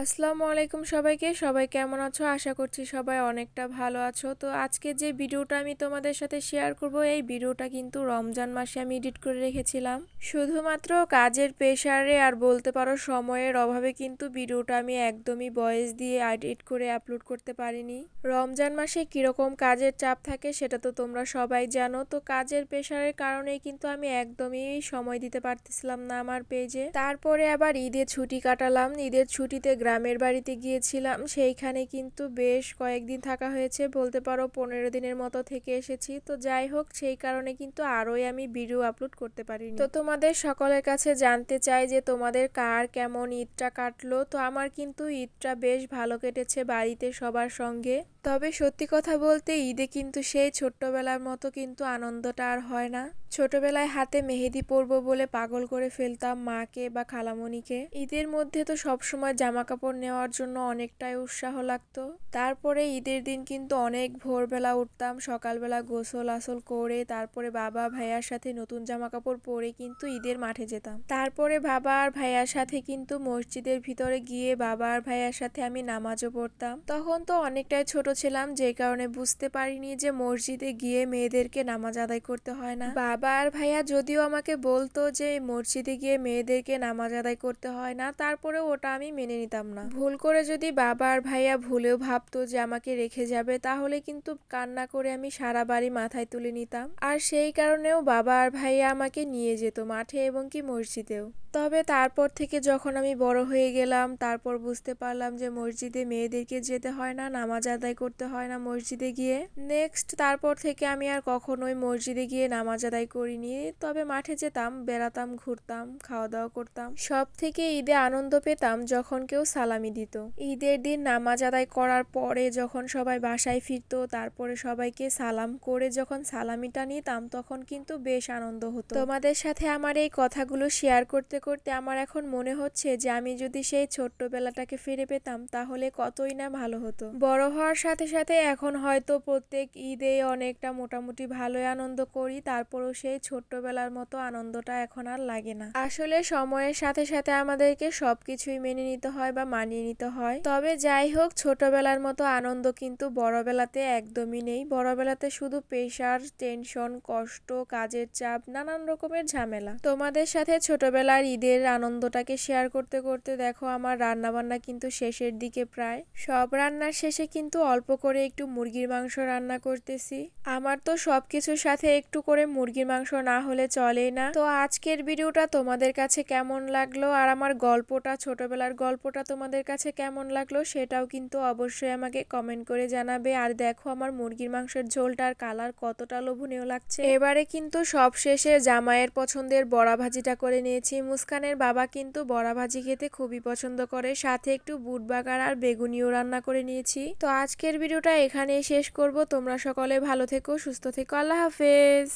আসসালামু আলাইকুম সবাইকে। সবাই কেমন আছো? আশা করছি সবাই অনেকটা ভালো আছো। তো আজকে যে ভিডিওটা আমি তোমাদের সাথে শেয়ার করব, এই ভিডিওটা কিন্তু রমজান মাসে আমি এডিট করে রেখেছিলাম। শুধুমাত্র কাজের প্রেশারে আর বলতে পারো সময়ের অভাবে কিন্তু ভিডিওটা আমি একদমই ভয়েস দিয়ে এডিট করে আপলোড করতে পারিনি। রমজান মাসে কীরকম কাজের চাপ থাকে সেটা তো তোমরা সবাই জানো। তো কাজের প্রেশারের কারণে কিন্তু আমি একদমই সময় দিতে পারতেছিলাম না আমার পেজে তারপরে আবার ঈদের ছুটি কাটালাম। ঈদের ছুটিতে গ্রামের বাড়িতে গিয়েছিলাম, সেইখানে কিন্তু বেশ কয়েকদিন থাকা হয়েছে, বলতে পারো পনেরো দিনের মতো থেকে এসেছি। তো যাই হোক, সেই কারণে কিন্তু আরোই আমি ভিডিও আপলোড করতে পারিনি। তো তোমাদের সকলের কাছে জানতে চাই যে তোমাদের কার কেমন ঈদটা কাটলো? তো আমার কিন্তু ঈদটা বেশ ভালো কেটেছে বাড়িতে সবার সঙ্গে। তবে সত্যি কথা বলতে ঈদে কিন্তু সেই ছোট্টবেলার মতো কিন্তু আনন্দটা আর হয় না। ছোটবেলায় হাতে মেহেদি পরবো বলে পাগল করে ফেলতাম মাকে বা খালামণিকে। ঈদের মধ্যে তো সবসময় জামা কাপড় নেওয়ার জন্য অনেকটাই উৎসাহ লাগতো। তারপরে ঈদের দিন কিন্তু অনেক ভোরবেলা উঠতাম, সকালবেলা গোসল আসল করে তারপরে বাবা ভাইয়ার সাথে নতুন জামা কাপড় পরে কিন্তু ঈদের মাঠে যেতাম। তারপরে বাবা আর ভাইয়ার সাথে কিন্তু মসজিদের ভিতরে গিয়ে বাবা আর ভাইয়ার সাথে আমি নামাজও পড়তাম। তখন তো অনেকটাই ছোট ছিলাম যে কারণে বুঝতে পারিনি যে মসজিদে গিয়ে মেয়েদেরকে নামাজ আদায় করতে হয় না। বাবা আর ভাইয়া যদিও আমাকে বলতো যে মসজিদে গিয়ে মেয়েদেরকে নামাজ আদায় করতে হয় না তারপরে ওটা আমি মেনে নিতাম না। ভুল করে যদি বাবা আর ভাইয়া ভুলেও ভাবতো যে আমাকে রেখে যাবে, তাহলে কিন্তু কান্না করে আমি সারা বাড়ি মাথায় তুলে নিতাম। আর সেই কারণেও বাবা আর ভাইয়া আমাকে নিয়ে যেত মাঠে এবং কি মসজিদেও। তবে তারপর থেকে যখন আমি বড় হয়ে গেলাম, তারপর বুঝতে পারলাম যে মসজিদে মেয়েদেরকে যেতে হয় না, নামাজ আদায় করতে হয় না মসজিদে গিয়ে। নেক্সট তারপর থেকে আমি আর কখনোই মসজিদে গিয়ে নামাজ আদায় করিনি। তবে মাঠে যেতাম, বেড়াতাম, ঘুরতাম খাওয়া দাওয়া করতাম। সব থেকে ঈদে আনন্দ পেতাম যখন কেউ সালামি দিত। ঈদের দিন নামাজ আদায় করার পরে যখন সবাই বাসায় ফিরত, তারপরে সবাইকে সালাম করে যখন সালামিটা নিতাম তখন কিন্তু বেশ আনন্দ হতো। তোমাদের সাথে আমার এই কথাগুলো শেয়ার করতে করতে আমার এখন মনে হচ্ছে যে আমি যদি সেই ছোট্টবেলাটাকে ফিরে পেতাম তাহলে কতই না ভালো হতো। বড় হওয়ার সাথে সাথে সাথে এখন হয়তো প্রত্যেক ঈদে অনেকটা মোটামুটি ভালোই আনন্দ করি, তারপরও সেই ছোট্টবেলার মতো আনন্দটা এখন আর লাগে না। আসলে সময়ের সাথে সাথে আমাদেরকে সবকিছুই মেনে নিতে হয় বা মানিয়ে নিতে হয়। তবে যাই হোক, ছোটবেলার মতো আনন্দ কিন্তু বড়বেলাতে একদমই নেই। বড়বেলাতে শুধু প্রেশার, টেনশন, কষ্ট, কাজের চাপ, নানান রকমের ঝামেলা। তোমাদের সাথে ছোটবেলার ঈদের আনন্দটাকে শেয়ার করতে করতে দেখো, আমার রান্না বান্না কিন্তু শেষের দিকে প্রায়। সব রান্নার শেষে কিন্তু অল্প করে একটু মুরগির মাংস রান্না করতেছি। আমার তো সব কিছুর সাথে একটু করে মুরগির মাংস না হলে চলেই না। তো আজকের ভিডিওটা তোমাদের কাছে কেমন লাগল? আর আমার গল্পটা, ছোটবেলার গল্পটা তোমাদের কাছে কেমন লাগল? সেটাও কিন্তু অবশ্যই আমাকে কমেন্ট করে জানাবে। আর দেখো আমার মুরগির মাংসের ঝোলটার কালার কতটা লোভনীয় লাগছে। এবারে কিন্তু সব শেষে জামাইয়ের পছন্দের বড়া ভাজিটা করে নিয়েছি। মুস্কানের বাবা কিন্তু বড়া ভাজি খেতে খুবই পছন্দ করে। সাথে একটু বুট বাগার আর বেগুনিও রান্না করে নিয়েছি। তো আজকের ভিডিওটা এখানেই শেষ করব। তোমরা সকলে ভালো থেকো সুস্থ থেকো। আল্লাহ হাফেজ।